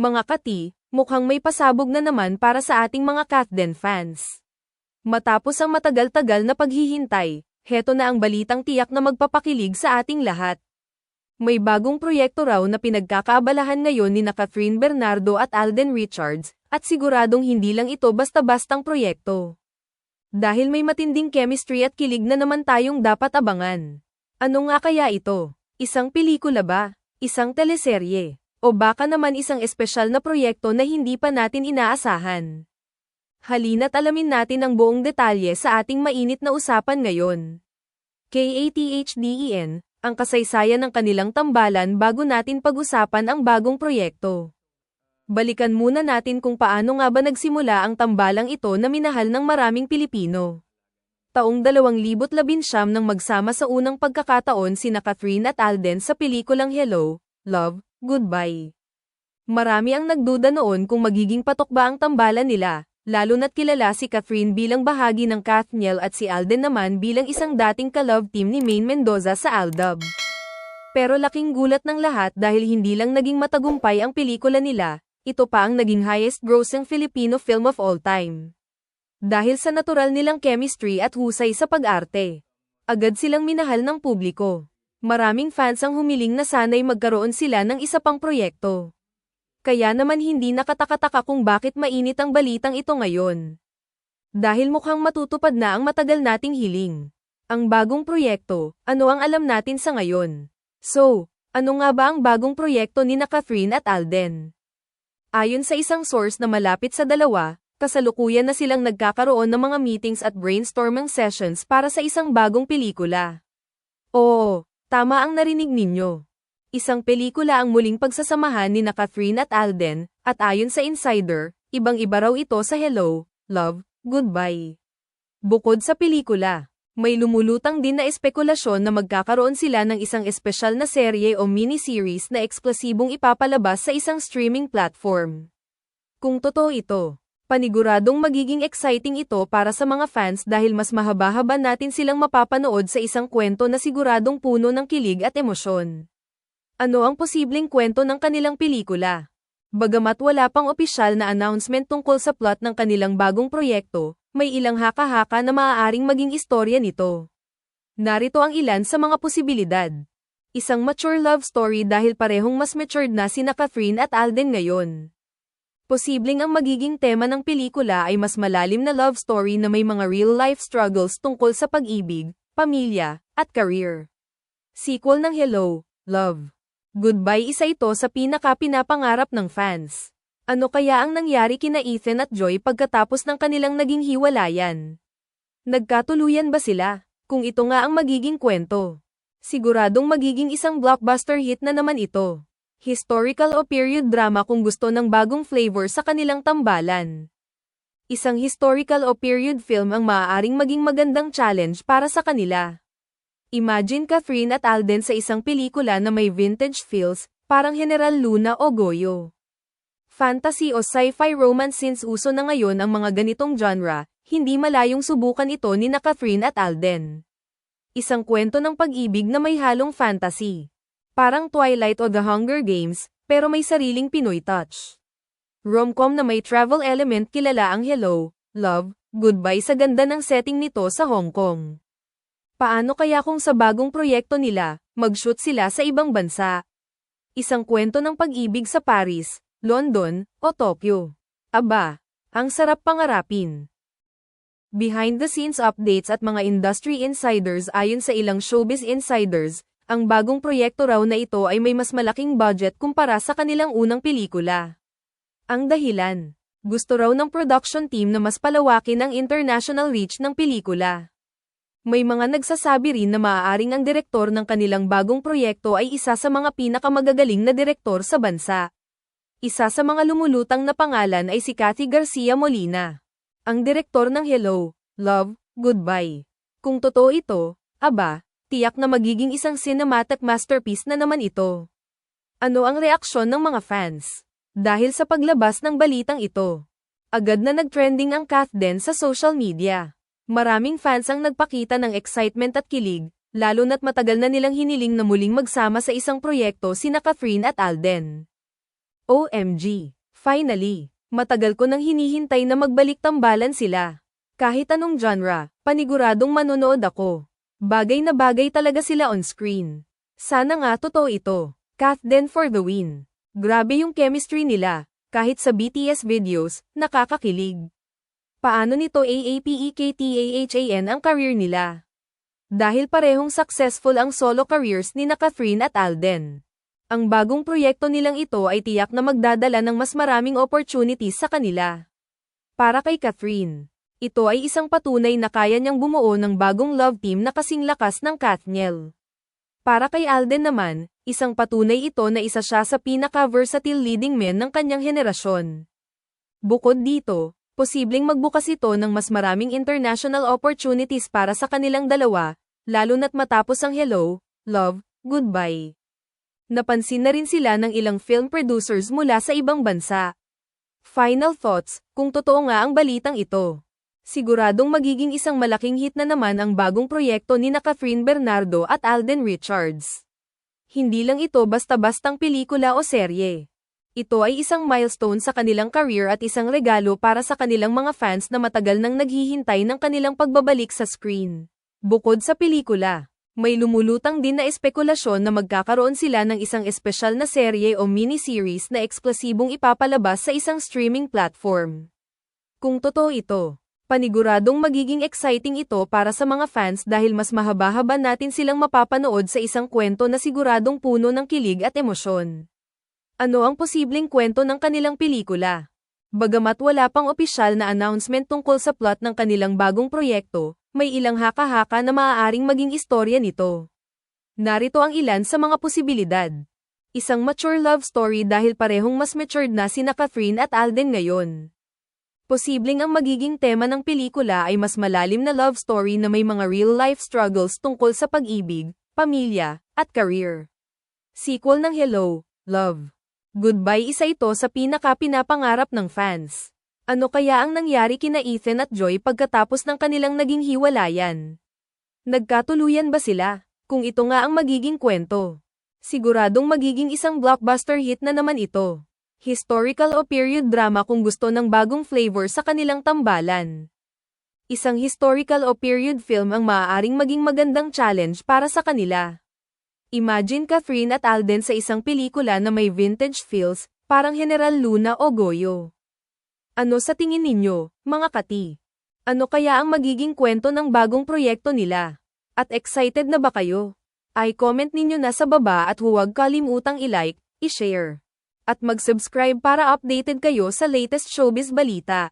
Mga kati, mukhang may pasabog na naman para sa ating mga Kathden fans. Matapos ang matagal-tagal na paghihintay, heto na ang balitang tiyak na magpapakilig sa ating lahat. May bagong proyekto raw na pinagkakaabalahan ngayon ni na Catherine Bernardo at Alden Richards, at siguradong hindi lang ito basta-bastang proyekto. Dahil may matinding chemistry at kilig na naman tayong dapat abangan. Ano nga kaya ito? Isang pelikula ba? Isang teleserye? O baka naman isang espesyal na proyekto na hindi pa natin inaasahan? Halina't alamin natin ang buong detalye sa ating mainit na usapan ngayon. KATHDEN, ang kasaysayan ng kanilang tambalan bago natin pag-usapan ang bagong proyekto. Balikan muna natin kung paano nga ba nagsimula ang tambalang ito na minahal ng maraming Pilipino. Taong 2019 nang magsama sa unang pagkakataon sina Catherine at Alden sa pelikulang Hello, Love, Goodbye. Marami ang nagduda noon kung magiging patok ba ang tambalan nila, lalo na't kilala si Catherine bilang bahagi ng Kathniel at si Alden naman bilang isang dating ka-love team ni Maine Mendoza sa Aldab. Pero laking gulat ng lahat dahil hindi lang naging matagumpay ang pelikula nila, ito pa ang naging highest grossing Filipino film of all time. Dahil sa natural nilang chemistry at husay sa pag-arte. Agad silang minahal ng publiko. Maraming fans ang humiling na sana'y magkaroon sila ng isa pang proyekto. Kaya naman hindi nakatakataka kung bakit mainit ang balitang ito ngayon. Dahil mukhang matutupad na ang matagal nating hiling. Ang bagong proyekto, ano ang alam natin sa ngayon? So, ano nga ba ang bagong proyekto ni na Catherine at Alden? Ayon sa isang source na malapit sa dalawa, kasalukuyan na silang nagkakaroon ng mga meetings at brainstorming sessions para sa isang bagong pelikula. Oo, Tama ang narinig ninyo. Isang pelikula ang muling pagsasamahan ni na Catherine at Alden, at ayon sa insider, ibang-iba raw ito sa Hello, Love, Goodbye. Bukod sa pelikula, may lumulutang din na espekulasyon na magkakaroon sila ng isang espesyal na serye o miniseries na eksklusibong ipapalabas sa isang streaming platform. Kung totoo ito, Paniguradong magiging exciting ito para sa mga fans dahil mas mahaba-haba natin silang mapapanood sa isang kwento na siguradong puno ng kilig at emosyon. Ano ang posibleng kwento ng kanilang pelikula? Bagamat wala pang opisyal na announcement tungkol sa plot ng kanilang bagong proyekto, may ilang haka-haka na maaaring maging istorya nito. Narito ang ilan sa mga posibilidad. Isang mature love story dahil parehong mas matured na sina Catherine at Alden ngayon. Posibleng ang magiging tema ng pelikula ay mas malalim na love story na may mga real-life struggles tungkol sa pag-ibig, pamilya, at career. Sequel ng Hello, Love. Goodbye isa ito sa pinaka-pinapangarap ng fans. Ano kaya ang nangyari kina Ethan at Joy pagkatapos ng kanilang naging hiwalayan? Nagkatuluyan ba sila? Kung ito nga ang magiging kwento. Siguradong magiging isang blockbuster hit na naman ito historical o period drama kung gusto ng bagong flavor sa kanilang tambalan. Isang historical o period film ang maaaring maging magandang challenge para sa kanila. Imagine Catherine at Alden sa isang pelikula na may vintage feels, parang General Luna o Goyo. Fantasy o sci-fi romance since uso na ngayon ang mga ganitong genre, hindi malayong subukan ito ni na Catherine at Alden. Isang kwento ng pag-ibig na may halong fantasy. Parang Twilight o The Hunger Games, pero may sariling Pinoy touch. Romcom na may travel element kilala ang Hello, Love, Goodbye sa ganda ng setting nito sa Hong Kong. Paano kaya kung sa bagong proyekto nila, mag-shoot sila sa ibang bansa? Isang kwento ng pag-ibig sa Paris, London, o Tokyo. Aba, ang sarap pangarapin. Behind the scenes updates at mga industry insiders ayon sa ilang showbiz insiders, ang bagong proyekto raw na ito ay may mas malaking budget kumpara sa kanilang unang pelikula. Ang dahilan, gusto raw ng production team na mas palawakin ang international reach ng pelikula. May mga nagsasabi rin na maaaring ang direktor ng kanilang bagong proyekto ay isa sa mga pinakamagagaling na direktor sa bansa. Isa sa mga lumulutang na pangalan ay si Cathy Garcia Molina. Ang direktor ng Hello, Love, Goodbye. Kung totoo ito, aba, tiyak na magiging isang cinematic masterpiece na naman ito. Ano ang reaksyon ng mga fans? Dahil sa paglabas ng balitang ito, agad na nagtrending ang Kathden sa social media. Maraming fans ang nagpakita ng excitement at kilig, lalo na't matagal na nilang hiniling na muling magsama sa isang proyekto sina Catherine at Alden. OMG. Finally, matagal ko nang hinihintay na magbalik tambalan sila. Kahit anong genre, paniguradong manonood ako. Bagay na bagay talaga sila on screen. Sana nga totoo ito. Kath Den for the win. Grabe yung chemistry nila, kahit sa BTS videos, nakakakilig. Paano nito AAPEKTAHAN ang career nila? Dahil parehong successful ang solo careers ni Catherine at Alden. Ang bagong proyekto nilang ito ay tiyak na magdadala ng mas maraming opportunities sa kanila. Para kay Catherine, ito ay isang patunay na kaya niyang bumuo ng bagong love team na kasing lakas ng Kathniel. Para kay Alden naman, isang patunay ito na isa siya sa pinaka-versatile leading men ng kanyang henerasyon. Bukod dito, posibleng magbukas ito ng mas maraming international opportunities para sa kanilang dalawa, lalo na't matapos ang Hello, Love, Goodbye. Napansin na rin sila ng ilang film producers mula sa ibang bansa. Final thoughts, kung totoo nga ang balitang ito. Siguradong magiging isang malaking hit na naman ang bagong proyekto ni na Catherine Bernardo at Alden Richards. Hindi lang ito basta-bastang pelikula o serye. Ito ay isang milestone sa kanilang career at isang regalo para sa kanilang mga fans na matagal nang naghihintay ng kanilang pagbabalik sa screen. Bukod sa pelikula, may lumulutang din na espekulasyon na magkakaroon sila ng isang espesyal na serye o miniseries na eksklusibong ipapalabas sa isang streaming platform. Kung totoo ito, paniguradong magiging exciting ito para sa mga fans dahil mas mahaba-haba natin silang mapapanood sa isang kwento na siguradong puno ng kilig at emosyon. Ano ang posibleng kwento ng kanilang pelikula? Bagamat wala pang opisyal na announcement tungkol sa plot ng kanilang bagong proyekto, may ilang haka-haka na maaaring maging istorya nito. Narito ang ilan sa mga posibilidad. Isang mature love story dahil parehong mas matured na sina Catherine at Alden ngayon. Posibleng ang magiging tema ng pelikula ay mas malalim na love story na may mga real-life struggles tungkol sa pag-ibig, pamilya, at career. Sequel ng Hello, Love. Goodbye isa ito sa pinaka-pinapangarap ng fans. Ano kaya ang nangyari kina Ethan at Joy pagkatapos ng kanilang naging hiwalayan? Nagkatuluyan ba sila? Kung ito nga ang magiging kwento. Siguradong magiging isang blockbuster hit na naman ito. Historical o period drama kung gusto ng bagong flavor sa kanilang tambalan. Isang historical o period film ang maaaring maging magandang challenge para sa kanila. Imagine Catherine at Alden sa isang pelikula na may vintage feels, parang General Luna o Goyo. Ano sa tingin ninyo, mga kati? Ano kaya ang magiging kwento ng bagong proyekto nila? At excited na ba kayo? Ay comment ninyo na sa baba at huwag kalimutang i-like, i-share. At mag-subscribe para updated kayo sa latest showbiz balita.